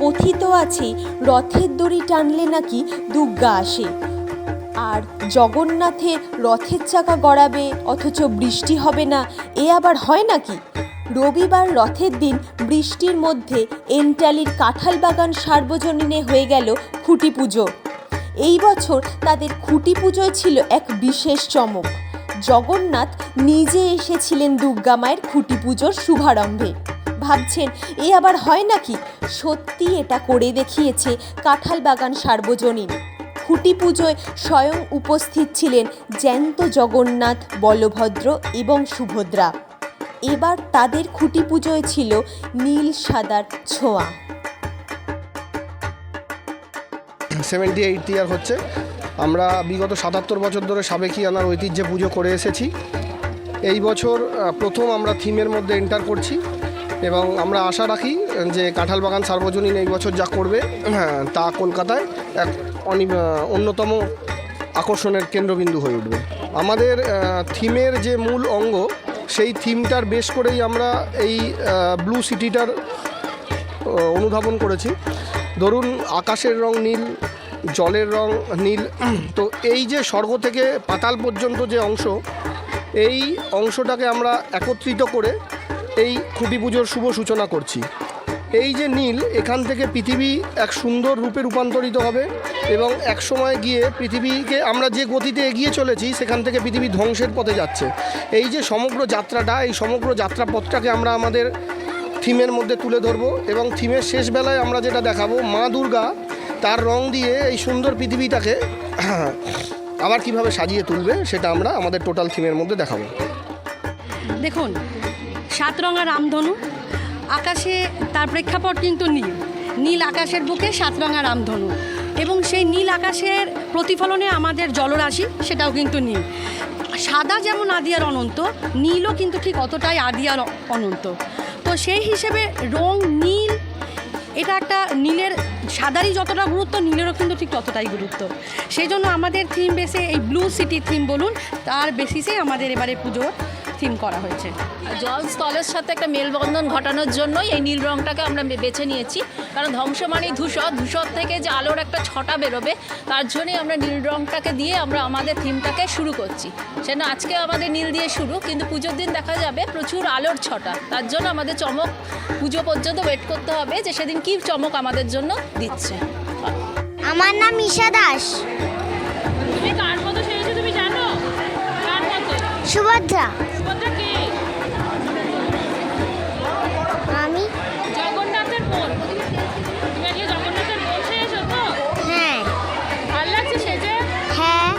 কথিত আছে, রথের দড়ি টানলে নাকি দুর্গা আসে। আর জগন্নাথের রথের চাকা গড়াবে, অথচ বৃষ্টি হবে না, এ আবার হয় নাকি? রবিবার রথের দিন বৃষ্টির মধ্যে এন্টালির কাঁঠাল বাগান সার্বজনীনে হয়ে গেল খুঁটি পুজো। এই বছর তাদের খুঁটি পুজোয় ছিল এক বিশেষ চমক। জগন্নাথ নিজে এসেছিলেন দুর্গা মায়ের খুঁটি পুজোর শুভারম্ভে। ভাবছেন, এ আবার হয় নাকি? সত্যি এটা করে দেখিয়েছে কাঁঠাল বাগান সার্বজনীন। খুঁটি পুজোয় স্বয়ং উপস্থিত ছিলেন জ্যান্ত জগন্নাথ, বলভদ্র এবং সুভদ্রা। এবার তাদের খুঁটি পুজোয় ছিল নীল সাদার ছোঁয়া। সেভেন্টি এইট ইয়ার হচ্ছে। আমরা বিগত সাতাত্তর বছর ধরে সাবেকি আনার ঐতিহ্যে পুজো করে এসেছি। এই বছর প্রথম আমরা থিমের মধ্যে এন্টার করছি। এবং আমরা আশা রাখি যে কাঁঠাল বাগান সার্বজনীন এই বছর যা করবে হ্যাঁ, তা কলকাতায় এক অন্যতম আকর্ষণের কেন্দ্রবিন্দু হয়ে উঠবে। আমাদের থিমের যে মূল অঙ্গ সেই থিমটার বেশ করেই আমরা এই ব্লু সিটিটার অনুধাবন করেছি। ধরুন আকাশের রং নীল জলের রং নীল তো এই যে স্বর্গ থেকে পাতাল পর্যন্ত যে অংশ এই অংশটাকে আমরা একত্রিত করে এই খুঁটি পুজোর শুভ সূচনা করছি। এই যে নীল, এখান থেকে পৃথিবী এক সুন্দর রূপে রূপান্তরিত হবে এবং এক সময় গিয়ে পৃথিবীকে আমরা যে গতিতে এগিয়ে চলেছি, সেখান থেকে পৃথিবী ধ্বংসের পথে যাচ্ছে। এই যে সমগ্র যাত্রাটা, এই সমগ্র যাত্রাপথটাকে আমরা আমাদের থিমের মধ্যে তুলে ধরবো এবং থিমের শেষ বেলায় আমরা যেটা দেখাবো, মা দুর্গা তার রং দিয়ে এই সুন্দর পৃথিবীটাকে আবার কীভাবে সাজিয়ে তুলবে, সেটা আমরা আমাদের টোটাল থিমের মধ্যে দেখাবো। দেখুন সাতরঙা রামধনু, আকাশে তার প্রেক্ষাপট কিন্তু নীল। নীল আকাশের বুকে সাতরঙা রামধনু। এবং সেই নীল আকাশের প্রতিফলনে আমাদের জলরাশি, সেটাও কিন্তু নীল। সাদা যেমন আদিয়ার অনন্ত, নীলও কিন্তু ঠিক অতটাই আদিয়ার অনন্ত। তো সেই হিসেবে রং নীল, এটা একটা নীলের, সাদারই যতটা গুরুত্ব, নীলেরও কিন্তু ঠিক ততটাই গুরুত্ব। সেই জন্য আমাদের থিম বেসে এই ব্লু সিটি থিম বলুন, তার বেসিসে আমাদের এবারে পুজোর থিম করা হয়েছে। জল স্থলের সাথে একটা মেলবন্ধন ঘটানোর জন্যই এই নীল রংটাকে আমরা বেছে নিয়েছি। কারণ ধ্বংস মানেই ধূসর ধূসর থেকে যে আলোর একটা ছটা বেরোবে তার জন্যই আমরা নীল রংটাকে দিয়ে আমরা আমাদের থিমটাকে শুরু করছি। সেজন্য আজকে আমাদের নীল দিয়ে শুরু কিন্তু পুজোর দিন দেখা যাবে প্রচুর আলোর ছটা। তার জন্য আমাদের চমক পুজো পর্যন্ত ওয়েট করতে হবে যে সেদিন কী চমক আমাদের জন্য দিচ্ছে। আমার নাম ঈশা দাস। তুমি কার সুভদ্রা। আমি। জগন্নাথের বোন। তুমি আজকে জগন্নাথের বোন তো? হ্যাঁ। ভালো লাগছে সেজে? হ্যাঁ।